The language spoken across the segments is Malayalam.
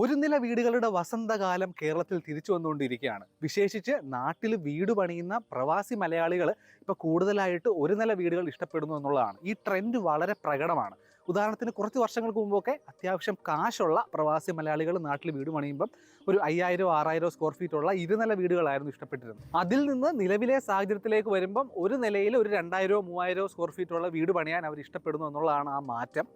ഒരു നില വീടുകളുടെ വസന്തകാലം കേരളത്തിൽ തിരിച്ചു വന്നുകൊണ്ടിരിക്കുകയാണ്. വിശേഷിച്ച് നാട്ടിൽ വീട് പണിയുന്ന പ്രവാസി മലയാളികൾ ഇപ്പോൾ കൂടുതലായിട്ട് ഒരു നില വീടുകൾ ഇഷ്ടപ്പെടുന്നു എന്നുള്ളതാണ്. ഈ ട്രെൻഡ് വളരെ പ്രകടമാണ്. ഉദാഹരണത്തിന് കുറച്ച് വർഷങ്ങൾക്ക് മുമ്പൊക്കെ അത്യാവശ്യം കാശുള്ള പ്രവാസി മലയാളികൾ നാട്ടിൽ വീട് പണിയുമ്പം ഒരു അയ്യായിരം ആറായിരം സ്ക്വയർ ഫീറ്റ് ഉള്ള ഇരുനില വീടുകളായിരുന്നു ഇഷ്ടപ്പെട്ടിരുന്നത്. അതിൽ നിന്ന് നിലവിലെ സാഹചര്യത്തിലേക്ക് വരുമ്പം ഒരു നിലയിൽ ഒരു രണ്ടായിരമോ മൂവായിരമോ സ്ക്വയർ ഫീറ്റ് ഉള്ള വീട് പണിയാൻ അവർ ഇഷ്ടപ്പെടുന്നു എന്നുള്ളതാണ് ആ മാറ്റം.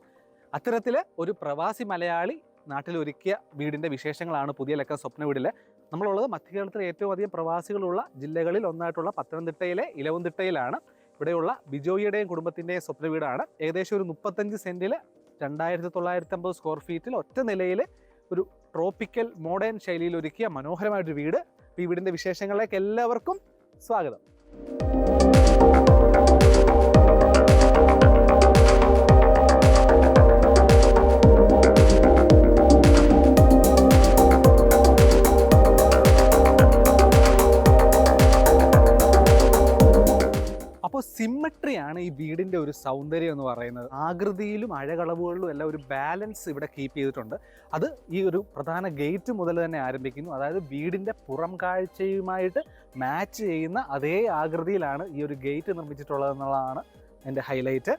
അത്തരത്തിൽ ഒരു പ്രവാസി മലയാളി നാട്ടിൽ ഒരുക്കിയ വീടിന്റെ വിശേഷങ്ങളാണ് പുതിയ ലക്കം സ്വപ്ന വീടിൽ നമ്മളുള്ളത് മധ്യകേരളത്തിലെ ഏറ്റവും അധികം പ്രവാസികളുള്ള ജില്ലകളിൽ ഒന്നായിട്ടുള്ള പത്തനംതിട്ടയിലെ ഇലവന്തിട്ടയിലാണ് ഇവിടെയുള്ള ബിജോയിയുടെയും കുടുംബത്തിന്റെയും സ്വപ്ന വീടാണ്. ഏകദേശം ഒരു മുപ്പത്തഞ്ച് സെന്റിൽ രണ്ടായിരത്തി തൊള്ളായിരത്തി അമ്പത് സ്ക്വയർ ഫീറ്റിൽ ഒറ്റ നിലയിൽ ഒരു ട്രോപ്പിക്കൽ മോഡേൺ ശൈലിയിൽ ഒരുക്കിയ മനോഹരമായിട്ടൊരു വീട്. ഈ വീടിന്റെ വിശേഷങ്ങളിലേക്ക് എല്ലാവർക്കും സ്വാഗതം. ഈ വീടിന്റെ ഒരു സൗന്ദര്യം എന്ന് പറയുന്നത്. ആകൃതിയിലും അഴകളവുകളിലും എല്ലാം ഒരു ബാലൻസ് ഇവിടെ കീപ്പ് ചെയ്തിട്ടുണ്ട്. അത് ഈ ഒരു പ്രധാന ഗേറ്റ് മുതൽ തന്നെ ആരംഭിക്കുന്നു. അതായത് വീടിന്റെ പുറം കാഴ്ചയുമായിട്ട് മാച്ച് ചെയ്യുന്ന അതേ ആകൃതിയിലാണ് ഈ ഒരു ഗേറ്റ് നിർമ്മിച്ചിട്ടുള്ളത് എന്നുള്ളതാണ് എന്റെ ഹൈലൈറ്റ്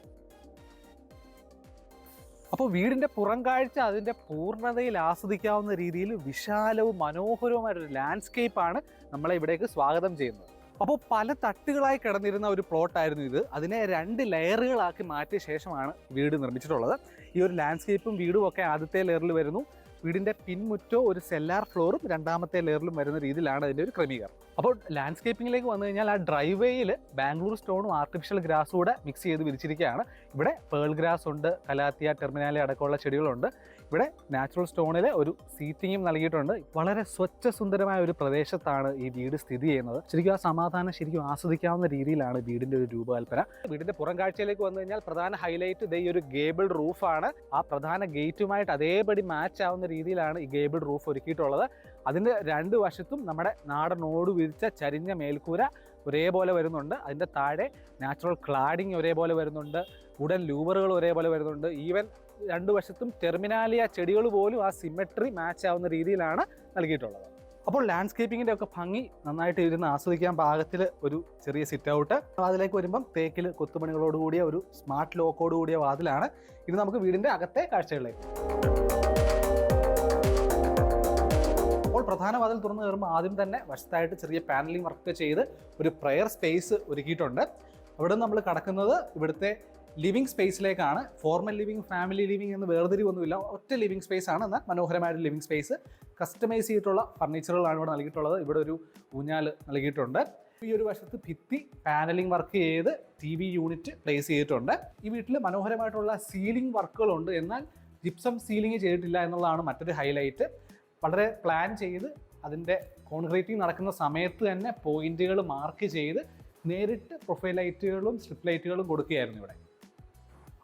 അപ്പോൾ വീടിന്റെ പുറം കാഴ്ച അതിന്റെ പൂർണതയിൽ ആസ്വദിക്കാവുന്ന രീതിയിൽ വിശാലവും മനോഹരവുമായിട്ടൊരു ലാൻഡ്സ്കേപ്പാണ് നമ്മളെ ഇവിടേക്ക് സ്വാഗതം ചെയ്യുന്നത്. അപ്പോൾ പല തട്ടുകളായി കിടന്നിരുന്ന ഒരു പ്ലോട്ടായിരുന്നു ഇത്. അതിനെ രണ്ട് ലെയറുകളാക്കി മാറ്റിയ ശേഷമാണ് വീട് നിർമ്മിച്ചിട്ടുള്ളത്. ഈ ഒരു ലാൻഡ്സ്കേപ്പും വീടും ഒക്കെ ആദ്യത്തെ ലെയറിൽ വരുന്നു. വീടിന്റെ പിൻമുറ്റോ ഒരു സെല്ലാർ ഫ്ലോറും രണ്ടാമത്തെ ലെയറിലും വരുന്ന രീതിയിലാണ് അതിന്റെ ഒരു ക്രമീകരണം. അപ്പോൾ ലാൻഡ്സ്കേപ്പിംഗിലേക്ക് വന്നു കഴിഞ്ഞാൽ ആ ഡ്രൈവേയിൽ ബാംഗ്ലൂർ സ്റ്റോണും ആർട്ടിഫിഷ്യൽ ഗ്രാസും കൂടെ മിക്സ് ചെയ്ത് വിരിച്ചിരിക്കുകയാണ്. ഇവിടെ പേൾ ഗ്രാസ് ഉണ്ട് കലാത്തിയ ടെർമിനാലി അടക്കമുള്ള ചെടികളുണ്ട്. ഇവിടെ നാച്ചുറൽ സ്റ്റോണിൽ ഒരു സീറ്റിങ്ങും നൽകിയിട്ടുണ്ട്. വളരെ സ്വച്ഛ സുന്ദരമായ ഒരു പ്രദേശത്താണ് ഈ വീട് സ്ഥിതി ചെയ്യുന്നത്. ശരിക്കും ആ സമാധാനം ശരിക്കും ആസ്വദിക്കാവുന്ന രീതിയിലാണ് വീടിന്റെ ഒരു രൂപകൽപ്പന. വീടിന്റെ പുറം കാഴ്ചയിലേക്ക് വന്നു കഴിഞ്ഞാൽ പ്രധാന ഹൈലൈറ്റ് ഇതേ ഒരു ഗേബിൾ റൂഫാണ് ആ പ്രധാന ഗേറ്റുമായിട്ട് അതേപടി മാച്ച് ആവുന്ന രീതിയിലാണ് ഈ ഗേബിൾ റൂഫ് ഒരുക്കിയിട്ടുള്ളത്. അതിന്റെ രണ്ട് വശത്തും നമ്മുടെ നാടൻ ഓട് വിരിച്ച ചരിഞ്ഞ മേൽക്കൂര ഒരേപോലെ വരുന്നുണ്ട്. അതിന്റെ താഴെ നാച്ചുറൽ ക്ലാഡിങ് ഒരേപോലെ വരുന്നുണ്ട്. ഉടൻ ലൂവറുകൾ ഒരേപോലെ വരുന്നുണ്ട്. ഈവൻ രണ്ടു വശത്തും ടെർമിനാലിയ ചെടികൾ പോലും ആ സിമെട്രി മാച്ച് ആവുന്ന രീതിയിലാണ് നൽകിയിട്ടുള്ളത്. അപ്പോൾ ലാൻഡ്സ്കേപ്പിങ്ങിന്റെ ഒക്കെ ഭംഗി നന്നായിട്ട് ഇരുന്ന് ആസ്വദിക്കാൻ പാകത്തിൽ ഒരു ചെറിയ സിറ്റ് ഔട്ട് അതിലേക്ക് വരുമ്പം തേക്കിൽ കൊത്തുപണികളോട് കൂടിയ ഒരു സ്മാർട്ട് ലോക്കോട് കൂടിയ വാതിലാണ് ഇത് നമുക്ക് വീടിന്റെ അകത്തെ കാഴ്ചകളിലേക്ക്. അപ്പോൾ പ്രധാന വാതിൽ തുറന്നു കയറുമ്പോൾ ആദ്യം തന്നെ വശത്തായിട്ട് ചെറിയ പാനലിംഗ് വർക്ക് ചെയ്ത് ഒരു പ്രെയർ സ്പേസ് ഒരുക്കിയിട്ടുണ്ട്. അവിടെ നമ്മൾ കടക്കുന്നത് ഇവിടുത്തെ ലിവിങ് സ്പേസിലേക്കാണ്. ഫോർമൽ ലിവിംഗ് ഫാമിലി ലിവിംഗ് എന്ന് വേർതിരിവൊന്നുമില്ല. ഒറ്റ ലിവിംഗ് സ്പേസ് ആണ് എന്നാൽ മനോഹരമായ ലിവിംഗ് സ്പേസ്. കസ്റ്റമൈസ് ചെയ്തിട്ടുള്ള ഫർണിച്ചറുകളാണ് ഇവിടെ നൽകിയിട്ടുള്ളത്. ഇവിടെ ഒരു ഊഞ്ഞാൽ നൽകിയിട്ടുണ്ട്. ഈ ഒരു വശത്ത് ഭിത്തി പാനലിംഗ് വർക്ക് ചെയ്ത് ടി വി യൂണിറ്റ് പ്ലേസ് ചെയ്തിട്ടുണ്ട്. ഈ വീട്ടിൽ മനോഹരമായിട്ടുള്ള സീലിംഗ് വർക്കുകളുണ്ട്. എന്നാൽ ജിപ്സം സീലിംഗ് ചെയ്തിട്ടില്ല എന്നുള്ളതാണ് മറ്റൊരു ഹൈലൈറ്റ്. വളരെ പ്ലാൻ ചെയ്ത് അതിന്റെ കോൺക്രീറ്റിംഗ് നടക്കുന്ന സമയത്ത് തന്നെ പോയിന്റുകൾ മാർക്ക് ചെയ്ത് നേരിട്ട് പ്രൊഫൈൽ ലൈറ്റുകളും സ്ട്രിപ്പ് ലൈറ്റുകളും കൊടുക്കുകയായിരുന്നു ഇവിടെ.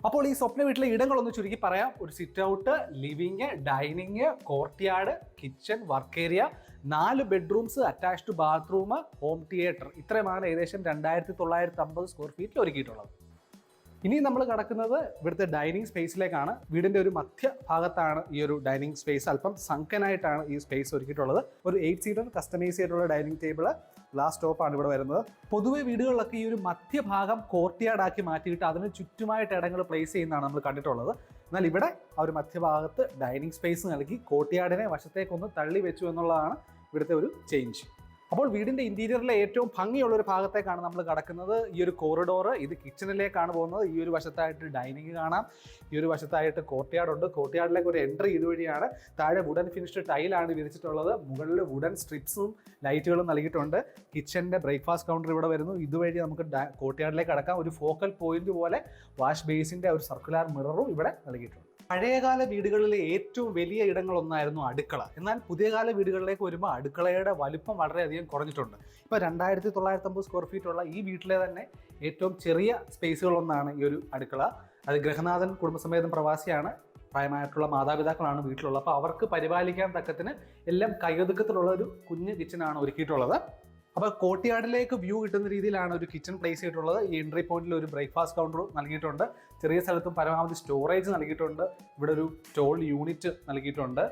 അപ്പോൾ ഈ സ്വപ്ന വീട്ടിലെ ഇടങ്ങളൊന്ന് ചുരുക്കി പറയാം. ഒരു sit out living dining courtyard kitchen work area നാല് bedrooms attached bathroom home theatre ഇത്രയുമാണ് ഏകദേശം രണ്ടായിരത്തി തൊള്ളായിരത്തി അമ്പത് സ്ക്വയർ ഫീറ്റിൽ ഒരുക്കിയിട്ടുള്ളത്. ഇനി നമ്മൾ കടക്കുന്നത് ഇവിടുത്തെ ഡൈനിങ് സ്പേസിലേക്കാണ് വീടിന്റെ ഒരു മധ്യ ഭാഗത്താണ് ഈ ഒരു ഡൈനിങ് സ്പേസ് അല്പം സങ്കനായിട്ടാണ് ഈ സ്പേസ് ഒരുക്കിയിട്ടുള്ളത്. ഒരു എയ്റ്റ് സീറ്റർ കസ്റ്റമൈസ് ചെയ്തിട്ടുള്ള ഡൈനിങ് ടേബിൾ ഗ്ലാസ് ടോപ്പാണ് ഇവിടെ വരുന്നത്. പൊതുവെ വീടുകളിലൊക്കെ ഈ ഒരു മധ്യഭാഗം കോർട്ട്യാർഡാക്കി മാറ്റിയിട്ട് അതിന് ചുറ്റുമായിട്ട് ഇടങ്ങൾ പ്ലേസ് ചെയ്യുന്നതാണ് നമ്മൾ കണ്ടിട്ടുള്ളത്. എന്നാൽ ഇവിടെ ആ ഒരു മധ്യഭാഗത്ത് ഡൈനിങ് സ്പേസ് നൽകി കോർട്ട്യാർഡിനെ വശത്തേക്കൊന്ന് തള്ളി വെച്ചു എന്നുള്ളതാണ് ഇവിടുത്തെ ഒരു ചേഞ്ച് അപ്പോൾ വീടിന്റെ ഇന്റീരിയറിലെ ഏറ്റവും ഭംഗിയുള്ള ഒരു ഭാഗത്തേക്കാണ് നമ്മൾ കടക്കുന്നത്. ഈ ഒരു കോറിഡോർ ഇത് കിച്ചണിലേക്കാണ് പോകുന്നത്. ഈ ഒരു വശത്തായിട്ട് ഡൈനിങ് കാണാം. ഈ ഒരു വശത്തായിട്ട് കോർട്ട്യാർഡ് ഉണ്ട്. കോർട്ട്യാർഡിലേക്ക് ഒരു എൻട്രി ഇതുവഴിയാണ്. താഴെ വുഡൻ ഫിനിഷ്ഡ് ടൈലാണ് വിരിച്ചിട്ടുള്ളത്. മുകളിൽ വുഡൻ സ്ട്രിപ്സും ലൈറ്റുകളും നൽകിയിട്ടുണ്ട്. കിച്ചന്റെ ബ്രേക്ക്ഫാസ്റ്റ് കൗണ്ടർ ഇവിടെ വരുന്നു. ഇതുവഴി നമുക്ക് കോർട്ട്യാർഡിലേക്ക് കടക്കാം. ഒരു ഫോക്കൽ പോയിന്റ് പോലെ വാഷ് ബേസിന്റെ ഒരു സർക്കുലാർ മിററും ഇവിടെ നൽകിയിട്ടുണ്ട്. പഴയകാല വീടുകളിലെ ഏറ്റവും വലിയ ഇടങ്ങളൊന്നായിരുന്നു അടുക്കള. എന്നാൽ പുതിയകാല വീടുകളിലേക്ക് വരുമ്പോൾ അടുക്കളയുടെ വലിപ്പം വളരെയധികം കുറഞ്ഞിട്ടുണ്ട്. ഇപ്പോൾ രണ്ടായിരത്തി തൊള്ളായിരത്തി അമ്പത് സ്ക്വയർ ഫീറ്റ് ഉള്ള ഈ വീട്ടിലെ തന്നെ ഏറ്റവും ചെറിയ സ്പേസുകളൊന്നാണ് ഈ ഒരു അടുക്കള. അത് ഗ്രഹനാഥൻ കുടുംബസമേതം പ്രവാസിയാണ്. പ്രായമായിട്ടുള്ള മാതാപിതാക്കളാണ് വീട്ടിലുള്ളത്. അപ്പോൾ അവർക്ക് പരിപാലിക്കാൻ തക്കത്തിന് എല്ലാം കൈയൊതുക്കത്തിലുള്ള ഒരു കുഞ്ഞ് കിച്ചനാണ് ഒരുക്കിയിട്ടുള്ളത്. അപ്പോൾ കോട്ടിയാടിലേക്ക് വ്യൂ കിട്ടുന്ന രീതിയിലാണ് ഒരു കിച്ചൺ പ്ലേസ് ചെയ്തിട്ടുള്ളത്. ഈ എൻട്രി പോയിന്റിൽ ഒരു ബ്രേക്ക്ഫാസ്റ്റ് കൗണ്ടർ നൽകിയിട്ടുണ്ട്. ചെറിയ സ്ഥലത്തും പരമാവധി സ്റ്റോറേജ് നൽകിയിട്ടുണ്ട്. ഇവിടെ ഒരു സ്റ്റോൾ യൂണിറ്റ് നൽകിയിട്ടുണ്ട്.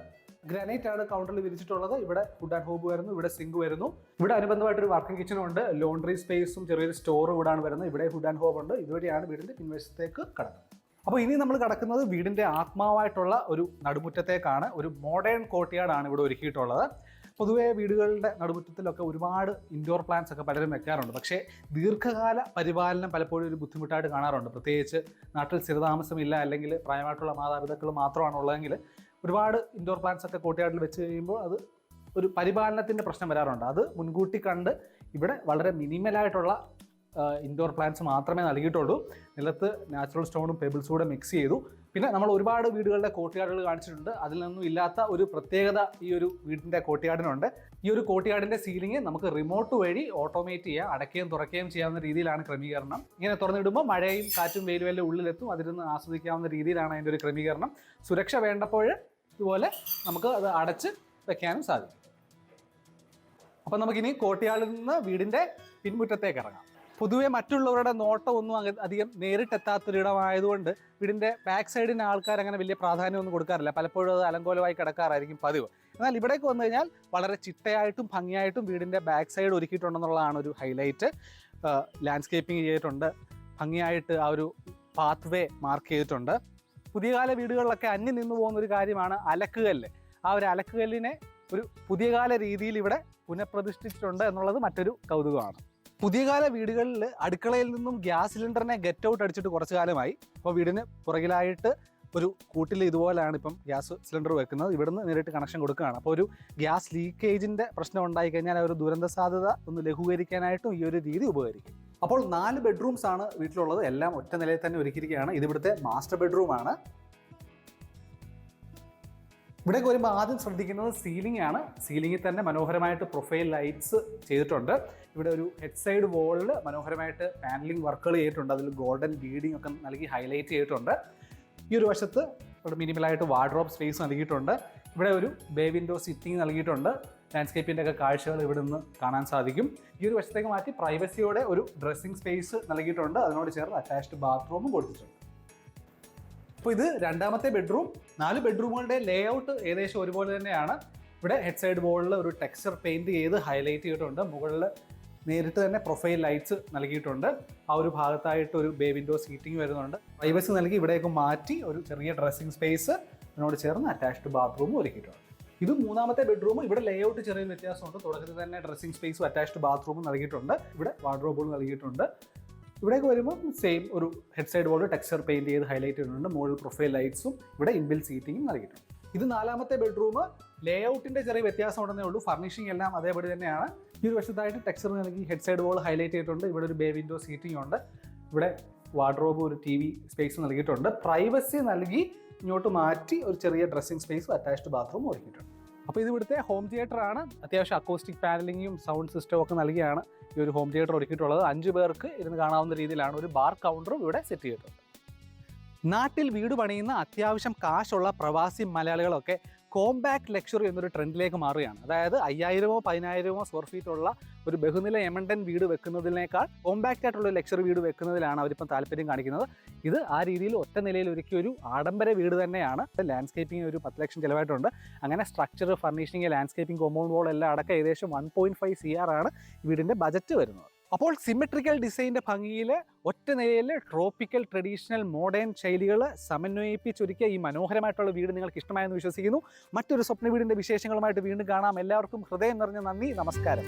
ഗ്രാനൈറ്റ് ആണ് കൗണ്ടറിൽ വിരിച്ചിട്ടുള്ളത്. ഇവിടെ ഫുഡ് ആൻഡ് ഹോബ് വരുന്നു ഇവിടെ സിങ്ക് വരുന്നു. ഇവിടെ അനുബന്ധമായിട്ട് ഒരു വർക്കിംഗ് കിച്ചണും ഉണ്ട് ലോണ്ടറി സ്പേസും ചെറിയൊരു സ്റ്റോറും ഇവിടെയാണ് വരുന്നത്. ഇവിടെ ഫുഡ് ആൻഡ് ഹോബ് ഉണ്ട്. ഇതുവഴിയാണ് വീടിന്റെ പിൻവശത്തേക്ക് കടക്കുന്നത് അപ്പോൾ ഇനി നമ്മൾ കടക്കുന്നത് വീടിന്റെ ആത്മാവായിട്ടുള്ള ഒരു നടുമുറ്റത്തേക്കാണ്. ഒരു മോഡേൺ കോട്ടിയാർഡാണ് ഇവിടെ ഒരുക്കിയിട്ടുള്ളത്. പൊതുവേ വീടുകളുടെ നടുമുറ്റത്തിലൊക്കെ ഒരുപാട് ഇൻഡോർ പ്ലാന്റ്സ് ഒക്കെ പലരും വെക്കാറുണ്ട്. പക്ഷേ ദീർഘകാല പരിപാലനം പലപ്പോഴും ഒരു ബുദ്ധിമുട്ടായിട്ട് കാണാറുണ്ട്. പ്രത്യേകിച്ച് നാട്ടിൽ സ്ഥിരതാമസമില്ല അല്ലെങ്കിൽ പ്രായമായിട്ടുള്ള മാതാപിതാക്കൾ മാത്രമാണ് ഉള്ളതെങ്കിൽ ഒരുപാട് ഇൻഡോർ പ്ലാന്റ്സ് ഒക്കെ കോട്ടയാട്ടിൽ വെച്ച് കഴിയുമ്പോൾ അത് ഒരു പരിപാലനത്തിന്റെ പ്രശ്നം വരാറുണ്ട്. അത് മുൻകൂട്ടി കണ്ട് ഇവിടെ വളരെ മിനിമലായിട്ടുള്ള ഇൻഡോർ പ്ലാന്റ്സ് മാത്രമേ നൽകിയിട്ടുള്ളൂ. നിലത്ത് നാച്ചുറൽ സ്റ്റോണും പേബിൾസും കൂടെ മിക്സ് ചെയ്തു. പിന്നെ നമ്മൾ ഒരുപാട് വീടുകളുടെ കോട്ടിയാടുകൾ കാണിച്ചിട്ടുണ്ട്. അതിൽ നിന്നും ഇല്ലാത്ത ഒരു പ്രത്യേകത ഈ ഒരു വീടിന്റെ കോട്ടിയാടിനുണ്ട് ഈ ഒരു കോട്ടിയാടിന്റെ സീലിംഗ് നമുക്ക് റിമോട്ട് വഴി ഓട്ടോമേറ്റ് ചെയ്യാം അടയ്ക്കുകയും തുറക്കുകയും ചെയ്യാവുന്ന രീതിയിലാണ് ക്രമീകരണം. ഇങ്ങനെ തുറന്നിടുമ്പോൾ മഴയും കാറ്റും വെയിലും എല്ലാം ഉള്ളിലെത്തും. അതിരുന്ന് ആസ്വദിക്കാവുന്ന രീതിയിലാണ് അതിന്റെ ഒരു ക്രമീകരണം. സുരക്ഷ വേണ്ടപ്പോൾ ഇതുപോലെ നമുക്ക് അത് അടച്ച് വെക്കാനും സാധിക്കും. അപ്പം നമുക്കിനി കോട്ടിയാളിൽ നിന്ന് വീടിന്റെ പിൻമുറ്റത്തേക്ക് ഇറങ്ങാം. പൊതുവെ മറ്റുള്ളവരുടെ നോട്ടം ഒന്നും അധികം നേരിട്ടെത്താത്തൊരിടമായതുകൊണ്ട് വീടിന്റെ ബാക്ക് സൈഡിന് ആൾക്കാർ അങ്ങനെ വലിയ പ്രാധാന്യമൊന്നും കൊടുക്കാറില്ല. പലപ്പോഴും അത് അലങ്കോലമായി കിടക്കാറായിരിക്കും പതിവ്. എന്നാൽ ഇവിടേക്ക് വന്നു കഴിഞ്ഞാൽ വളരെ ചിട്ടയായിട്ടും ഭംഗിയായിട്ടും വീടിന്റെ ബാക്ക് സൈഡ് ഒരുക്കിയിട്ടുണ്ടെന്നുള്ളതാണ് ഒരു ഹൈലൈറ്റ് ലാൻഡ്സ്കേപ്പിംഗ് ചെയ്തിട്ടുണ്ട്. ഭംഗിയായിട്ട് ആ ഒരു പാത്ത് വേ മാർക്ക് ചെയ്തിട്ടുണ്ട്. പുതിയ കാല വീടുകളിലൊക്കെ അന്യം നിന്ന് പോകുന്ന ഒരു കാര്യമാണ് അലക്കുകല്ല്. ആ ഒരു അലക്കുകല്ലിനെ ഒരു പുതിയ കാല രീതിയിൽ ഇവിടെ പുനഃപ്രതിഷ്ഠിച്ചിട്ടുണ്ട് എന്നുള്ളത് മറ്റൊരു കൗതുകമാണ്. പുതിയ കാല വീടുകളിൽ അടുക്കളയിൽ നിന്നും ഗ്യാസ് സിലിണ്ടറിനെ ഗെറ്റ് ഔട്ട് അടിച്ചിട്ട് കുറച്ച് കാലമായി. അപ്പോൾ വീടിന് പുറകിലായിട്ട് ഒരു കൂട്ടിൽ ഇതുപോലെയാണ് ഇപ്പം ഗ്യാസ് സിലിണ്ടർ വെക്കുന്നത്. ഇവിടുന്ന് നേരിട്ട് കണക്ഷൻ കൊടുക്കുകയാണ്. അപ്പോൾ ഒരു ഗ്യാസ് ലീക്കേജിന്റെ പ്രശ്നം ഉണ്ടായി കഴിഞ്ഞാൽ ആ ഒരു ദുരന്ത സാധ്യത ഒന്ന് ലഘൂകരിക്കാനായിട്ടും ഈ ഒരു രീതി ഉപകരിക്കും. അപ്പോൾ നാല് ബെഡ്റൂംസ് ആണ് വീട്ടിലുള്ളത്. എല്ലാം ഒറ്റ നിലയിൽ തന്നെ ഒരുക്കിയിരിക്കുകയാണ്. ഇത് ഇവിടുത്തെ മാസ്റ്റർ ബെഡ്റൂമാണ് ഇവിടേക്ക് വരുമ്പോൾ ആദ്യം ശ്രദ്ധിക്കുന്നത് സീലിംഗ് ആണ്. സീലിംഗിൽ തന്നെ മനോഹരമായിട്ട് പ്രൊഫൈൽ ലൈറ്റ്സ് ചെയ്തിട്ടുണ്ട്. ഇവിടെ ഒരു ഹെഡ് സൈഡ് വോളിൽ മനോഹരമായിട്ട് പാനലിംഗ് വർക്കുകൾ ചെയ്തിട്ടുണ്ട്. അതിൽ ഗോൾഡൻ ബീഡിംഗ് ഒക്കെ നൽകി ഹൈലൈറ്റ് ചെയ്തിട്ടുണ്ട്. ഈ ഒരു വശത്ത് ഇവിടെ മിനിമലായിട്ട് വാർഡ്രോപ്പ് സ്പേസ് നൽകിയിട്ടുണ്ട്. ഇവിടെ ഒരു ബേ വിൻഡോ സിറ്റിംഗ് നൽകിയിട്ടുണ്ട്. ലാൻഡ്സ്കേപ്പിന്റെ ഒക്കെ കാഴ്ചകൾ ഇവിടെ നിന്ന് കാണാൻ സാധിക്കും. ഈ ഒരു വശത്തേക്ക് മാറ്റി പ്രൈവസിയോടെ ഒരു ഡ്രസ്സിംഗ് സ്പേസ് നൽകിയിട്ടുണ്ട്. അതിനോട് ചേർന്ന് അറ്റാച്ച്ഡ് ബാത്റൂമും കൊടുത്തിട്ടുണ്ട്. അപ്പോൾ ഇത് രണ്ടാമത്തെ ബെഡ്റൂം നാല് ബെഡ്റൂമുകളുടെ ലേ ഔട്ട് ഏകദേശം ഒരുപോലെ തന്നെയാണ്. ഇവിടെ ഹെഡ് സൈഡ് വോളിൽ ഒരു ടെക്സ്ചർ പെയിന്റ് ചെയ്ത് ഹൈലൈറ്റ് ചെയ്തിട്ടുണ്ട്. മുകളിൽ നേരിട്ട് തന്നെ പ്രൊഫൈൽ ലൈറ്റ്സ് നൽകിയിട്ടുണ്ട്. ആ ഒരു ഭാഗത്തായിട്ട് ഒരു ബേ വിൻഡോ സീറ്റിംഗ് വരുന്നുണ്ട്. പ്രൈവസി നൽകി ഇവിടേക്ക് മാറ്റി ഒരു ചെറിയ ഡ്രസ്സിംഗ് സ്പേസ് അതിനോട് ചേർന്ന് അറ്റാച്ച്ഡ് ബാത്റൂമും ഒരുക്കിയിട്ടുണ്ട്. ഇത് മൂന്നാമത്തെ ബെഡ്റൂം ഇവിടെ ലേഔട്ട് ചെറിയ വ്യത്യാസമുണ്ട്. തുടക്കത്തിൽ തന്നെ ഡ്രസ്സിംഗ് സ്പേസും അറ്റാച്ച്ഡ് ബാത്റൂമും നൽകിയിട്ടുണ്ട്. ഇവിടെ വാർഡ്രോബുകൾ നൽകിയിട്ടുണ്ട്. ഇവിടേക്ക് വരുമ്പോൾ സെയിം ഒരു head side board texture paint ചെയ്ത് ഹൈലൈറ്റ് ചെയ്തിട്ടുണ്ട്. മുകളിൽ പ്രൊഫൈൽ ലൈറ്റ്സും ഇവിടെ ഇൻബിൽ സീറ്റിംഗും നൽകിയിട്ടുണ്ട്. ഇത് നാലാമത്തെ ബെഡ്റൂം ലേ ഔട്ടിന്റെ ചെറിയ വ്യത്യാസം ഉണ്ടെന്നേ ഉള്ളൂ. ഫർണിഷിംഗ് എല്ലാം അതേപടി തന്നെയാണ്. ഈ ഒരു വശത്തായിട്ട് ടെക്സ്ചർ നൽകി ഹെഡ് സൈഡ് വോൾ ഹൈലൈറ്റ് ചെയ്തിട്ടുണ്ട്. ഇവിടെ ഒരു ബേ വിൻഡോ സീറ്റിംഗ് ഉണ്ട്. ഇവിടെ വാർഡ്രോബ് ഒരു ടി വി സ്പേസ് നൽകിയിട്ടുണ്ട്. പ്രൈവസി നൽകി ഇങ്ങോട്ട് മാറ്റി ഒരു ചെറിയ ഡ്രസ്സിംഗ് സ്പേസും അറ്റാച്ച്ഡ് ബാത്റൂം ഒരുക്കിയിട്ടുണ്ട്. അപ്പോൾ ഇത് ഇവിടുത്തെ ഹോം തിയേറ്റർ ആണ്. അത്യാവശ്യം അക്കോസ്റ്റിക് പാനലിങ്ങും സൗണ്ട് സിസ്റ്റവും ഒക്കെ നൽകിയാണ് ഈ ഒരു ഹോം തിയേറ്റർ ഒരുക്കിയിട്ടുള്ളത്. അഞ്ച് പേർക്ക് ഇരുന്ന് കാണാവുന്ന രീതിയിലാണ് ഒരു ബാർ കൗണ്ടറും ഇവിടെ സെറ്റ് ചെയ്തിട്ടുണ്ട് നാട്ടിൽ വീട് പണിയുന്ന അത്യാവശ്യം കാശുള്ള പ്രവാസി മലയാളികളൊക്കെ കോമ്പാക്ട് ലക്ഷറി എന്നൊരു ട്രെൻഡിലേക്ക് മാറുകയാണ്. അതായത് അയ്യായിരമോ പതിനായിരമോ സ്ക്വയർ ഫീറ്റ് ഉള്ള ഒരു ബഹുനില എമണ്ടൻ വീട് വെക്കുന്നതിനേക്കാൾ കോമ്പാക്റ്റ് ആയിട്ടുള്ള ലക്ഷറി വീട് വെക്കുന്നതിലാണ് അവരിപ്പം താല്പര്യം കാണിക്കുന്നത്. ഇത് ആ രീതിയിൽ ഒറ്റ നിലയിൽ ഒരുക്കിയ ഒരു ആഡംബര വീട് തന്നെയാണ്. ലാൻഡ്സ്കേപ്പിംഗ് ഒരു പത്ത് ലക്ഷം ചിലവായിട്ടുണ്ട്. അങ്ങനെ structure furnishing landscaping compound wall എല്ലാം അടക്കം ഏകദേശം one point five C R ആണ് വീടിന്റെ ബജറ്റ് വരുന്നത്. അപ്പോൾ സിമെട്രിക്കൽ ഡിസൈന്റെ ഭംഗിയിൽ ഒറ്റ നിലയിൽ ട്രോപ്പിക്കൽ ട്രഡീഷണൽ മോഡേൺ ശൈലികൾ സമന്വയിപ്പിച്ചൊരുക്കിയ ഈ മനോഹരമായിട്ടുള്ള വീട് നിങ്ങൾക്ക് ഇഷ്ടമായെന്ന് വിശ്വസിക്കുന്നു. മറ്റൊരു സ്വപ്ന വീടിന്റെ വിശേഷങ്ങളുമായിട്ട് വീണ്ടും കാണാം. എല്ലാവർക്കും ഹൃദയം നിറഞ്ഞ നന്ദി. നമസ്കാരം.